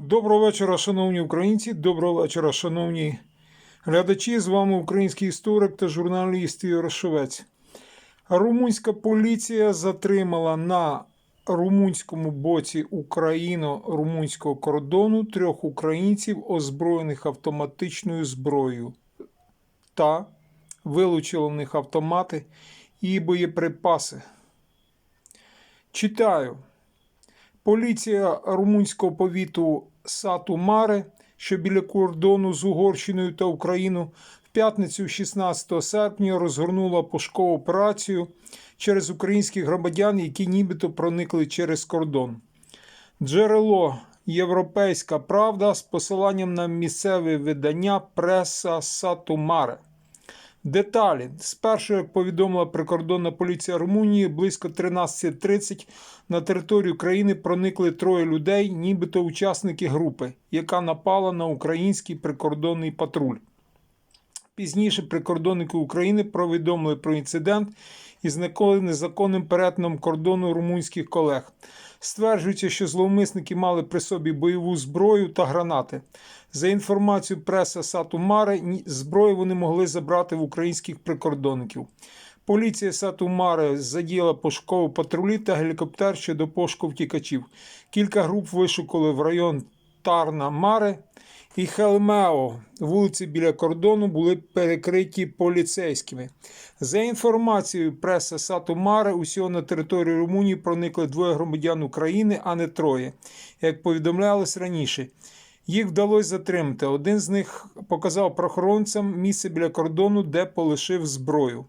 Доброго вечора, шановні українці. Доброго вечора, шановні глядачі. З вами український історик та журналіст Ігор Румунська поліція затримала на румунському боці україно-румунського кордону трьох українців, озброєних автоматичною зброєю, та вилучила в них автомати і боєприпаси. Читаю. Поліція румунського повіту Сату Маре, що біля кордону з Угорщиною та Україною, в п'ятницю, 16 серпня, розгорнула пошукову операцію через українських громадян, які нібито проникли через кордон. Джерело Європейська Правда з посиланням на місцеве видання Преса Сату Маре. Деталі спершу, як повідомила прикордонна поліція Румунії, близько 13.30 на територію країни проникли троє людей, нібито учасники групи, яка напала на український прикордонний патруль. Пізніше прикордонники України повідомили про інцидент із незаконним перетином кордону румунських колег. Стверджується, що зловмисники мали при собі бойову зброю та гранати. За інформацією преси Сату Маре, ні- зброю вони могли забрати в українських прикордонників. Поліція Сату Маре задіяла пошукові патрулі та гелікоптер щодо пошуку втікачів. Кілька груп вишукали в район Тарна Маре і Хелмео. Вулиці біля кордону були перекриті поліцейськими. За інформацією преси Сату Маре, усього на територію Румунії проникли двоє громадян України, а не троє. Як повідомлялось раніше. Їх вдалося затримати. Один з них показав прохоронцям місце біля кордону, де полишив зброю.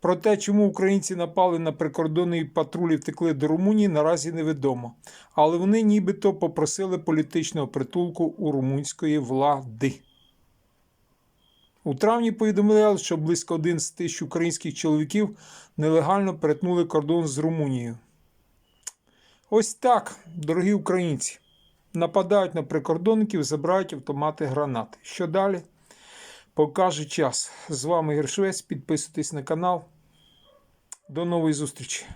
Про те, чому українці напали на прикордонний патруль і втекли до Румунії, наразі невідомо. Але вони нібито попросили політичного притулку у румунської влади. У травні повідомляли, що близько 11 тисяч українських чоловіків нелегально перетнули кордон з Румунією. Ось так, дорогі українці, нападають на прикордонників, забирають автомати гранати. Що далі? Покаже час. З вами Гершвець. Підписуйтесь на канал. До нової зустрічі.